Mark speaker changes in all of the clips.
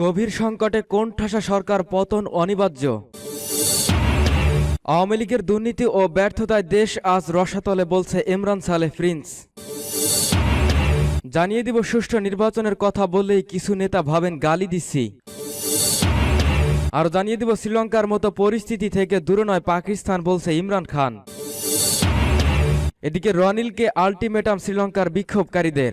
Speaker 1: গভীর সংকটে কোন ঠাসা সরকার পতন অনিবার্য। আওয়ামী লীগের দুর্নীতি ও ব্যর্থতায় দেশ আজ রসাতলে বলছে ইমরান সালেহ প্রিন্স জানিয়ে দিব সুষ্ঠু নির্বাচনের কথা বললেই কিছু নেতা ভাবেন গালি দিচ্ছি। আর জানিয়ে দিব শ্রীলঙ্কার মতো পরিস্থিতি থেকে দূরে নয় পাকিস্তান বলছে ইমরান খান। এদিকে রনিলকে আলটিমেটাম শ্রীলঙ্কার বিক্ষোভকারীদের।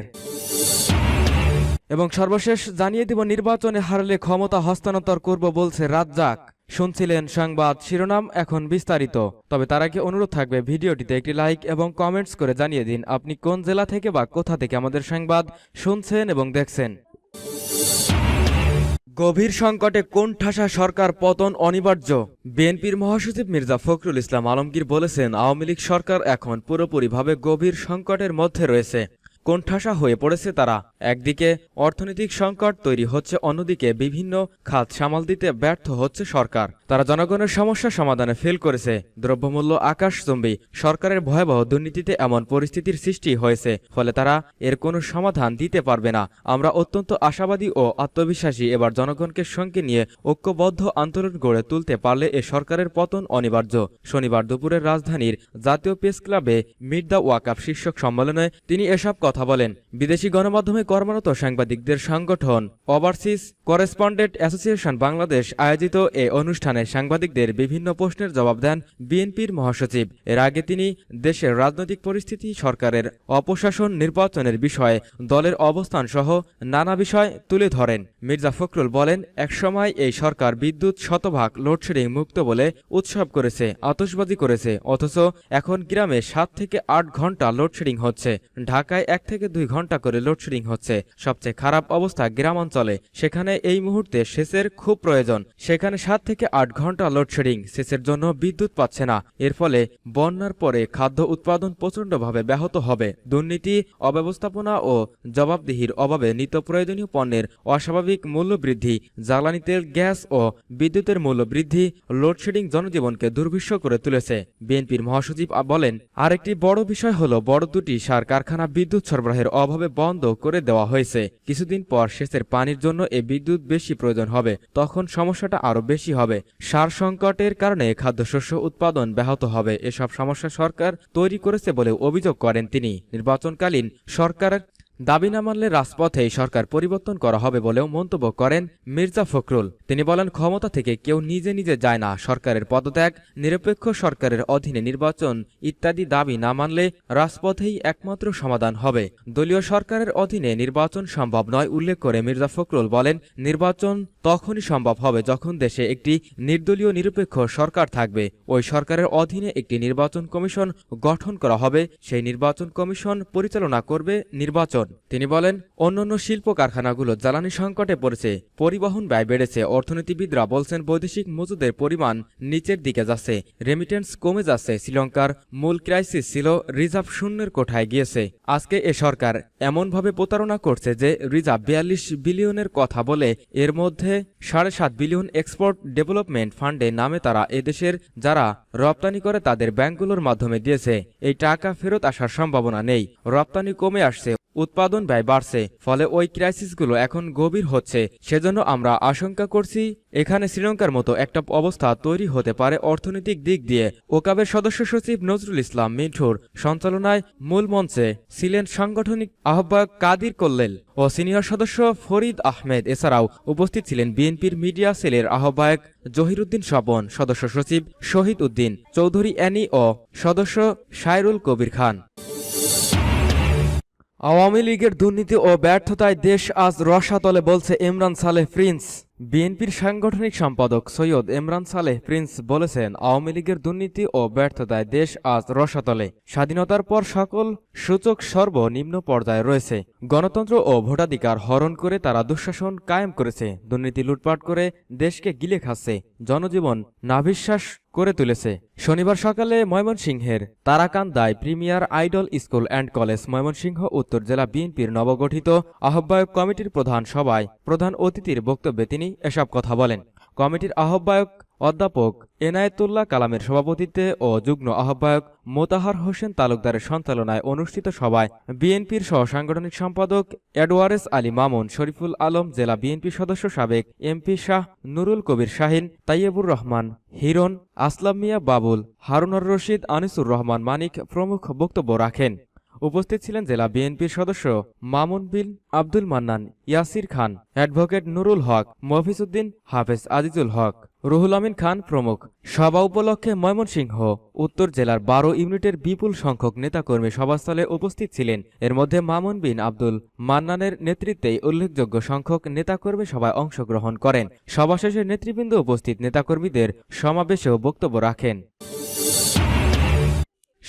Speaker 1: এবং সর্বশেষ জানিয়ে দিব, নির্বাচনে হারলে ক্ষমতা হস্তান্তর করব বলছে রাজ্জাক। শুনছিলেন সংবাদ শিরোনাম, এখন বিস্তারিত। তবে তার আগে অনুরোধ থাকবে, ভিডিওটিতে একটি লাইক এবং কমেন্টস করে জানিয়ে দিন, আপনি কোন জেলা থেকে বা কোথা থেকে আমাদের সংবাদ শুনছেন এবং দেখছেন। গভীর সংকটে কোন ঠাসা সরকার পতন অনিবার্য। বিএনপির মহাসচিব মির্জা ফখরুল ইসলাম আলমগীর বলেছেন, আওয়ামী লীগ সরকার এখন পুরোপুরিভাবে গভীর সংকটের মধ্যে রয়েছে। কোণঠাসা হয়ে পড়েছে তারা। একদিকে অর্থনৈতিক সংকট তৈরি হচ্ছে, অন্যদিকে বিভিন্ন খাত সামাল দিতে ব্যর্থ হচ্ছে সরকার। তারা জনগণের সমস্যা সমাধানে ফেল করেছে। দ্রব্যমূল্য আকাশচুম্বী সরকারের ভয়াবহ দুর্নীতিতে এমন পরিস্থিতির সৃষ্টি হয়েছে, ফলে তারা এর কোনো সমাধান দিতে পারবে না। আমরা অত্যন্ত আশাবাদী ও আত্মবিশ্বাসী এবার জনগণকে সঙ্গে নিয়ে ঐক্যবদ্ধ আন্দোলন গড়ে তুলতে পারলে এ সরকারের পতন অনিবার্য। শনিবার দুপুরে রাজধানীর জাতীয় প্রেস ক্লাবে দ্য ওয়াকাপ শীর্ষক সম্মেলনে তিনি এসব কথা বলেন। বিদেশি গণমাধ্যমে কর্মরত সাংবাদিকদের সংগঠন ওভারসিজ করেসপন্ডেন্ট অ্যাসোসিয়েশন বাংলাদেশ আয়োজিত এ অনুষ্ঠানে সাংবাদিকদের বিভিন্ন প্রশ্নের জবাব দেন বিএনপির মহাসচিব। এর আগে তিনি দেশের রাজনৈতিক পরিস্থিতি, সরকারের অপশাসন নির্বাচনের বিষয়ে দলের অবস্থান সহ নানা বিষয় তুলে ধরেন। মির্জা ফখরুল বলেন, একসময় এই সরকার বিদ্যুৎ, শতভাগ লোডশেডিং মুক্ত বলে উৎসব করেছে, আতশবাজি করেছে, অথচ এখন গ্রামে সাত থেকে আট ঘণ্টা লোডশেডিং হচ্ছে। ঢাকায় এক থেকে দুই ঘণ্টা করে লোডশেডিং হচ্ছে। সবচেয়ে খারাপ অবস্থা গ্রাম অঞ্চলে সেখানে এই মুহূর্তে সেচের খুব প্রয়োজন। সেখানে সাত থেকে আট ঘণ্টা লোডশেডিং। সেচের জন্য বিদ্যুৎ পাচ্ছে না। এর ফলে বন্যার পরে খাদ্য উৎপাদন প্রচণ্ডভাবে ব্যাহত হবে। দুর্নীতি, অব্যবস্থাপনা ও জবাবদিহির অভাবে নিত্য প্রয়োজনীয় পণ্যের অস্বাভাবিক মূল্য বৃদ্ধি, জ্বালানি তেল, গ্যাস ও বিদ্যুতের মূল্য বৃদ্ধি লোডশেডিং জনজীবনকে দুর্বিষহ করে তুলেছে। বিএনপির মহাসচিব বলেন, আরেকটি বড় বিষয় হলো বড় দুটি সার কারখানা বিদ্যুৎ সরবরাহের অভাবে বন্ধ করে দেওয়া হয়েছে। কিছুদিন পর সেচের পানির জন্য এই বিদ্যুৎ বেশি প্রয়োজন হবে। তখন সমস্যাটা আরও বেশি হবে। সার সংকটের কারণে খাদ্যশস্য উৎপাদন ব্যাহত হবে। এসব সমস্যা সরকার তৈরি করেছে বলে অভিযোগ করেন তিনি। নির্বাচনকালীন সরকারের দাবি না মানলে রাজপথেই সরকার পরিবর্তন করা হবে বলেও মন্তব্য করেন মির্জা ফখরুল। তিনি বলেন, ক্ষমতা থেকে কেউ নিজে নিজে যায় না। সরকারের পদত্যাগ, নিরপেক্ষ সরকারের অধীনে নির্বাচন ইত্যাদি দাবি না মানলে রাজপথেই একমাত্র সমাধান হবে। দলীয় সরকারের অধীনে নির্বাচন সম্ভব নয়, উল্লেখ করে মির্জা ফখরুল বলেন, নির্বাচন তখনই সম্ভব হবে যখন দেশে একটি নির্দলীয় নিরপেক্ষ সরকার থাকবে। ওই সরকারের অধীনে একটি নির্বাচন কমিশন গঠন করা হবে। সেই নির্বাচন কমিশন পরিচালনা করবে নির্বাচন। তিনি বলেন, অন্যান্য শিল্প কারখানাগুলো জ্বালানি সংকটে পড়েছে, পরিবহন ব্যয় বেড়েছে, অর্থনীতিবিদরা বলছেন বৈদেশিক মজুদের পরিমাণ নিচের দিকে যাচ্ছে রেমিটেন্স কমে যাচ্ছে, শ্রীলঙ্কার মূল ক্রাইসিস ছিল রিজার্ভ শূন্যের কোঠায় গিয়েছে। আজকে এ সরকার এমনভাবে প্রতারণা করছে যে রিজার্ভ বিয়াল্লিশ বিলিয়নের কথা বলে এর মধ্যে সাড়ে সাত বিলিয়ন এক্সপোর্ট ডেভেলপমেন্ট ফান্ডে নামে তারা এদেশের যারা রপ্তানি করে তাদের ব্যাংকগুলোর মাধ্যমে দিয়েছে। এই টাকা ফেরত আসার সম্ভাবনা নেই, রপ্তানি কমে আসছে। উৎপাদন ব্যয় বাড়ছে, ফলে ওই ক্রাইসিসগুলো এখন গভীর হচ্ছে। সেজন্য আমরা আশঙ্কা করছি, এখানে শ্রীলঙ্কার মতো একটা অবস্থা তৈরি হতে পারে অর্থনৈতিক দিক দিয়ে। ওকাবের সদস্য সচিব নজরুল ইসলাম মিঠুর সঞ্চালনায় মূল মঞ্চে ছিলেন সাংগঠনিক আহ্বায়ক কাদির কল্লেল ও সিনিয়র সদস্য ফরিদ আহমেদ। এছাড়াও উপস্থিত ছিলেন বিএনপির মিডিয়া সেলের আহ্বায়ক জহিরুদ্দিন স্বপন সদস্য সচিব শহীদ উদ্দিন চৌধুরী অ্যানি ও সদস্য সাইরুল কবির খান। আওয়ামী লীগের দুর্নীতি ও ব্যর্থতায় দেশ আজ রসাতলে বলছে ইমরান সালেহ প্রিন্স। বিএনপির সাংগঠনিক সম্পাদক সৈয়দ ইমরান সালেহ প্রিন্স বলেছেন, আওয়ামী লীগের দুর্নীতি ও ব্যর্থতায় দেশ আজ রসাতলে। স্বাধীনতার পর সকল সূচক সর্বনিম্ন পর্যায়ে রয়েছে। গণতন্ত্র ও ভোটাধিকার হরণ করে তারা দুঃশাসন কায়েম করেছে। দুর্নীতি লুটপাট করে দেশকে গিলে খাচ্ছে। জনজীবন নাভিশ্বাস করে তুলেছে। শনিবার সকালে ময়মনসিংহের তারাকান্দায় premier idol school and college Mymensingh উত্তর জেলা বিএনপির নবগঠিত আহ্বায়ক কমিটির প্রধান সভায় প্রধান অতিথির বক্তব্যে তিনি এসব কথা বলেন। কমিটির আহ্বায়ক অধ্যাপক এনায়েতুল্লাহ কালামের সভাপতিত্বে ও যুগ্ম আহ্বায়ক মোতাহার হোসেন তালুকদারের সঞ্চালনায় অনুষ্ঠিত সভায় বিএনপির সহ সাংগঠনিক সম্পাদক এডওয়ারেস আলী মামুন, শরীফুল আলম জেলা বিএনপি সদস্য সাবেক এমপি শাহ নুরুল কবির শাহিন তাইয়েবুর রহমান হিরন আসলাম মিয়া বাবুল, হারুনর রশিদ, আনিসুর রহমান মানিক প্রমুখ বক্তব্য রাখেন। উপস্থিত ছিলেন জেলা বিএনপির সদস্য মামুন বিন আব্দুল মান্নান, ইয়াসির খান, অ্যাডভোকেট নুরুল হক, মফিজউদ্দিন হাফেজ আজিজুল হক, রুহুল আমিন খান প্রমুখ। সভা উপলক্ষে ময়মনসিংহ, উত্তর জেলার বারো ইউনিটের বিপুল সংখ্যক নেতাকর্মী সভাস্থলে উপস্থিত ছিলেন। এর মধ্যে মামুন বিন আব্দুল মান্নানের নেতৃত্বেই উল্লেখযোগ্য সংখ্যক নেতাকর্মী সভায় অংশগ্রহণ করেন। সভা শেষে নেতৃবৃন্দ উপস্থিত নেতাকর্মীদের সমাবেশেও বক্তব্য রাখেন।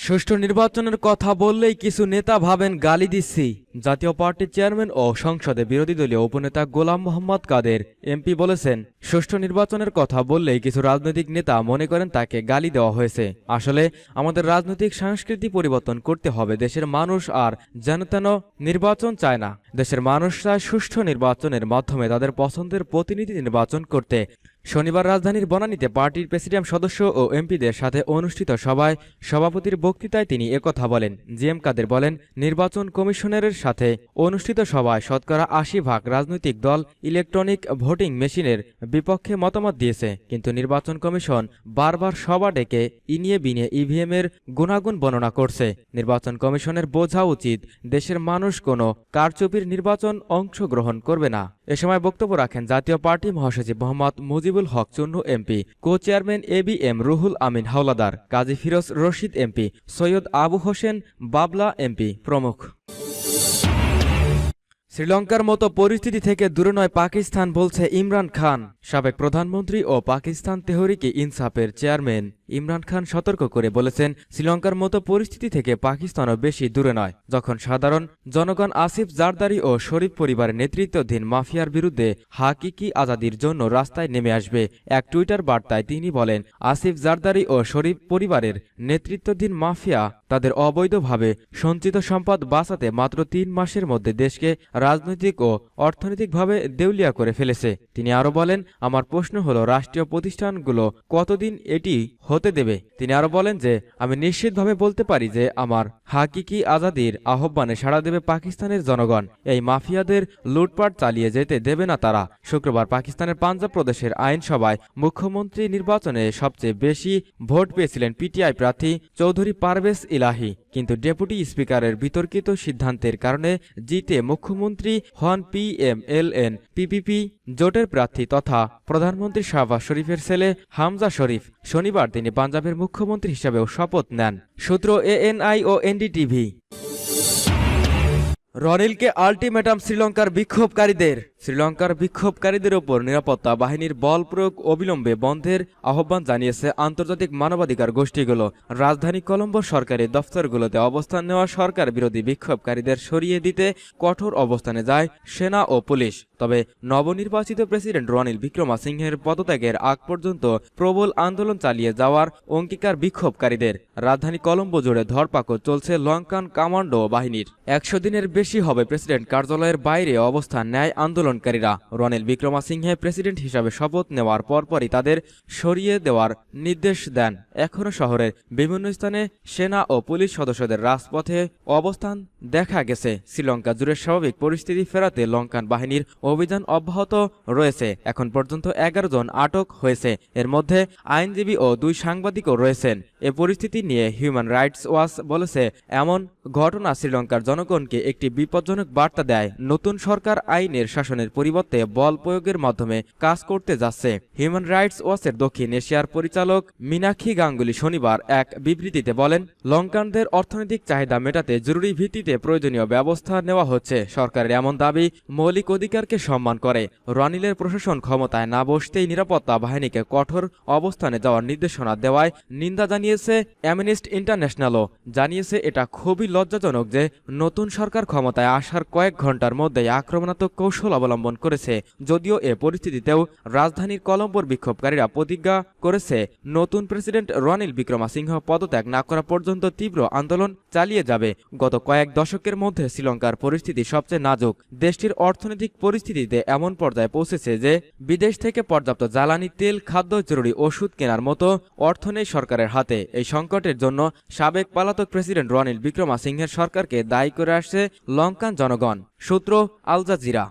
Speaker 1: সুষ্ঠু নির্বাচনের কথা বললেই কিছু নেতা ভাবেন গালি দিচ্ছি। জাতীয় পার্টির চেয়ারম্যান ও সংসদে বিরোধী দলীয় উপনেতা গোলাম মোহাম্মদ কাদের এমপি বলেছেন, সুষ্ঠু নির্বাচনের কথা বললেই কিছু রাজনৈতিক নেতা মনে করেন তাকে গালি দেওয়া হয়েছে। আসলে আমাদের রাজনৈতিক সংস্কৃতি পরিবর্তন করতে হবে দেশের মানুষ আর যেন তেন নির্বাচন চায় না। দেশের মানুষ চায় সুষ্ঠু নির্বাচনের মাধ্যমে তাদের পছন্দের প্রতিনিধি নির্বাচন করতে শনিবার রাজধানীর বনানীতে পার্টির প্রেসিডিয়াম সদস্য ও এমপিদের সাথে অনুষ্ঠিত সভায় সভাপতির বক্তৃতায় তিনি একথা বলেন। জি এম কাদের বলেন, নির্বাচন কমিশনারের সাথে অনুষ্ঠিত সভায় শতকরা আশি ভাগ রাজনৈতিক দল ইলেকট্রনিক ভোটিং মেশিনের বিপক্ষে মতামত দিয়েছে। কিন্তু নির্বাচন কমিশন বারবার সভা ডেকে ইনিয়ে বিনিয়ে ইভিএম এর গুণাগুণ বর্ণনা করছে। নির্বাচন কমিশনের বোঝা উচিত, দেশের মানুষ কোনো কারচুপির নির্বাচন অংশগ্রহণ করবে না। এ সময় বক্তব্য রাখেন জাতীয় পার্টি মহাসচিব Mohammad Mujibul Haque Chunnu MP co chairman A B M Ruhul Amin Howlader, Kazi Firoz Rashid MP, Syed Abu Hossain Babla MP প্রমুখ। শ্রীলঙ্কার মতো পরিস্থিতি থেকে দূরে নয় পাকিস্তান বলছে ইমরান খান, সাবেক প্রধানমন্ত্রী ও পাকিস্তান তেহরিকে ইনসাফের চেয়ারম্যান। ইমরান খান সতর্ক করে বলেছেন, শ্রীলঙ্কার মতো পরিস্থিতি থেকে পাকিস্তানও বেশি দূরে নয়। যখন সাধারণ জনগণ আসিফ জারদারি ও শরীফ পরিবারের নেতৃত্বাধীন মাফিয়ার বিরুদ্ধে হাকিকি আজাদির জন্য রাস্তায় নেমে আসবে, এক টুইটার বার্তায় তিনি বলেন, আসিফ জারদারি ও শরীফ পরিবারের নেতৃত্বাধীন মাফিয়া তাদের অবৈধভাবে সঞ্চিত সম্পদ বাঁচাতে মাত্র তিন মাসের মধ্যে দেশকে রাজনৈতিক ও অর্থনৈতিকভাবে দেউলিয়া করে ফেলেছে। তিনি আরও বলেন, আমার প্রশ্ন হলো, রাষ্ট্রীয় প্রতিষ্ঠানগুলো কতদিন এটি হতে দেবে। তিনি আরও বলেন যে, আমি নিশ্চিতভাবে বলতে পারি যে, আমার হাকিকি আজাদির আহ্বানে সাড়া দেবে পাকিস্তানের জনগণ। এই মাফিয়াদের লুটপাট চালিয়ে যেতে দেবে না তারা। শুক্রবার পাকিস্তানের পাঞ্জাব প্রদেশের আইনসভায় মুখ্যমন্ত্রী নির্বাচনে সবচেয়ে বেশি ভোট পেয়েছিলেন পিটিআই প্রার্থী চৌধুরী পারভেজ ইলাহি। কিন্তু ডেপুটি স্পিকারের বিতর্কিত সিদ্ধান্তের কারণে জিতে মুখ্যমন্ত্রী হন P M L N PPP জোটের প্রার্থী তথা প্রধানমন্ত্রী শাহবাজ শরীফের ছেলে হামজা শরীফ। শনিবার তিনি পাঞ্জাবের মুখ্যমন্ত্রী হিসেবেও শপথ নেন। সূত্র এএনআই ও এনডিটিভি। রনিলকে আলটিমেটাম শ্রীলঙ্কার বিক্ষোভকারীদের শ্রীলঙ্কার বিক্ষোভকারীদের ওপর নিরাপত্তা বাহিনীর বল প্রয়োগ অবিলম্বে বন্ধের আহ্বান জানিয়েছে আন্তর্জাতিক মানবাধিকার গোষ্ঠীগুলো। রাজধানী কলম্বো সরকারি দফতরগুলোতে অবস্থান নেওয়া সরকার বিরোধী বিক্ষোভকারীদের সরিয়ে দিতে কঠোর অবস্থানে যায় সেনা ও পুলিশ। তবে নবনির্বাচিত প্রেসিডেন্ট রনিল বিক্রমাসিংহের পদত্যাগের আগ পর্যন্ত প্রবল আন্দোলন চালিয়ে যাওয়ার অঙ্গীকার বিক্ষোভকারীদের। রাজধানী কলম্বো জুড়ে ধরপাকড় চলছে লঙ্কান কমান্ডো বাহিনীর। একশো দিনের বেশি হবে প্রেসিডেন্ট কার্যালয়ের বাইরে অবস্থান নেয় আন্দোলনকারীরা। রনিল বিক্রমাসিংহে প্রেসিডেন্ট হিসাবে শপথ নেওয়ার পরপরই তাদের সরিয়ে দেওয়ার নির্দেশ দেন। এখনও শহরের বিভিন্ন স্থানে সেনা ও পুলিশ সদস্যদের রাজপথে অবস্থান দেখা গেছে। শ্রীলঙ্কা জুড়ে স্বাভাবিক পরিস্থিতি ফেরাতে লঙ্কান বাহিনীর অভিযান অব্যাহত রয়েছে। এখন পর্যন্ত এগারো জন আটক হয়েছে। এর মধ্যে আইনজীবী ও দুই সাংবাদিকও রয়েছেন। এ পরিস্থিতি নিয়ে হিউম্যান রাইটস ওয়াচ বলেছে, এমন ঘটনা শ্রীলঙ্কার জনগণকে একটি বিপজ্জনক বার্তা দেয়, নতুন সরকার আইনের শাসনের পরিবর্তে বল প্রয়োগের মাধ্যমে কাজ করতে যাচ্ছে। হিউম্যান রাইটস ওয়াচের দক্ষিণ এশিয়ার পরিচালক মিনাক্ষী গাঙ্গুলি শনিবার এক বিবৃতিতে বলেন, লঙ্কানদের অর্থনৈতিক চাহিদা মেটাতে জরুরি ভিত্তিতে প্রয়োজনীয় ব্যবস্থা নেওয়া হচ্ছে। সরকারের এমন দাবি মৌলিক অধিকারকে সম্মান করে। রনিলের প্রশাসন ক্ষমতায় না বসতেই নিরাপত্তা বাহিনীকে কঠোর অবস্থানে যাওয়ার নির্দেশনা দেওয়ায় নিন্দা জানিয়েছে অ্যামনিস্ট ইন্টারন্যাশনালও জানিয়েছে এটা খুবই লজ্জাজনক যে নতুন সরকার ক্ষমতা ক্ষমতায় আসার কয়েক ঘণ্টার মধ্যেই আক্রমণাত্মক কৌশল অবলম্বন করেছে। যদিও এ পরিস্থিতিতেও রাজধানীর কলম্বোর বিক্ষোভকারীরা প্রতিজ্ঞা করেছে, নতুন প্রেসিডেন্ট রনিল বিক্রমাসিংহ পদত্যাগ না করা পর্যন্ত তীব্র আন্দোলন চালিয়ে যাবে। গত কয়েক দশকের মধ্যে শ্রীলঙ্কার পরিস্থিতি সবচেয়ে নাজুক। দেশটির অর্থনৈতিক পরিস্থিতিতে এমন পর্যায়ে পৌঁছেছে যে, বিদেশ থেকে পর্যাপ্ত জ্বালানি, তেল, খাদ্য, জরুরি ওষুধ কেনার মতো অর্থ নেই সরকারের হাতে। এই সংকটের জন্য সাবেক পলাতক প্রেসিডেন্ট রনিল বিক্রমাসিংহের সরকারকে দায়ী করে আসছে লঙ্কান জনগণ সূত্র আল জাজিরা।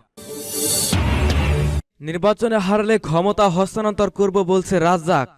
Speaker 1: নির্বাচনে হারলে ক্ষমতা হস্তান্তর করব বলছে রাজ্জাক।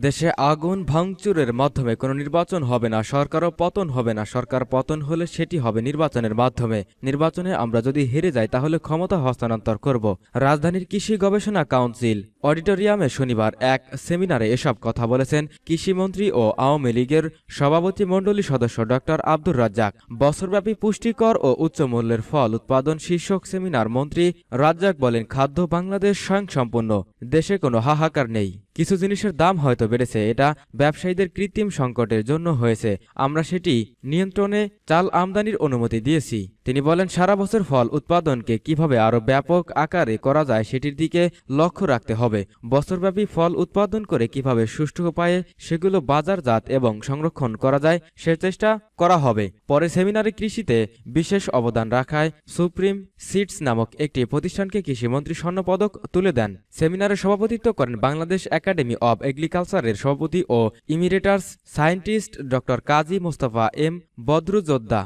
Speaker 1: দেশে আগুন ভাঙচুরের মাধ্যমে কোনো নির্বাচন হবে না, সরকারও পতন হবে না। সরকার পতন হলে সেটি হবে নির্বাচনের মাধ্যমে। নির্বাচনে আমরা যদি হেরে যাই, তাহলে ক্ষমতা হস্তান্তর করব। রাজধানীর কৃষি গবেষণা কাউন্সিল অডিটোরিয়ামে শনিবার এক সেমিনারে এসব কথা বলেছেন কৃষিমন্ত্রী ও আওয়ামী লীগের সভাপতি মণ্ডলী সদস্য ডক্টর আব্দুর রাজ্জাক। বছরব্যাপী পুষ্টিকর ও উচ্চ মূল্যের ফল উৎপাদন শীর্ষক সেমিনার মন্ত্রী রাজ্জাক বলেন, খাদ্য বাংলাদেশ স্বয়ংসম্পূর্ণ। দেশে কোনো হাহাকার নেই। কিছু জিনিসের দাম হয়তো বেড়েছে, এটা ব্যবসায়ীদের কৃত্রিম সংকটের জন্য হয়েছে। আমরা সেটি নিয়ন্ত্রণে চাল আমদানির অনুমতি দিয়েছি। তিনি বলেন, সারা বছর ফল উৎপাদনকে কীভাবে আরও ব্যাপক আকারে করা যায় সেটির দিকে লক্ষ্য রাখতে হবে। বছরব্যাপী ফল উৎপাদন করে কীভাবে সুষ্ঠু উপায়ে সেগুলো বাজারজাত এবং সংরক্ষণ করা যায় সে চেষ্টা করা হবে। পরে সেমিনারে কৃষিতে বিশেষ অবদান রাখায় সুপ্রিম সিডস নামক একটি প্রতিষ্ঠানকে কৃষিমন্ত্রী স্বর্ণপদক তুলে দেন। সেমিনারে সভাপতিত্ব করেন বাংলাদেশ একাডেমি অব এগ্রিকালচারের সভাপতি ও emeritus scientist doctor Kazi Mostafa M Badruzzoha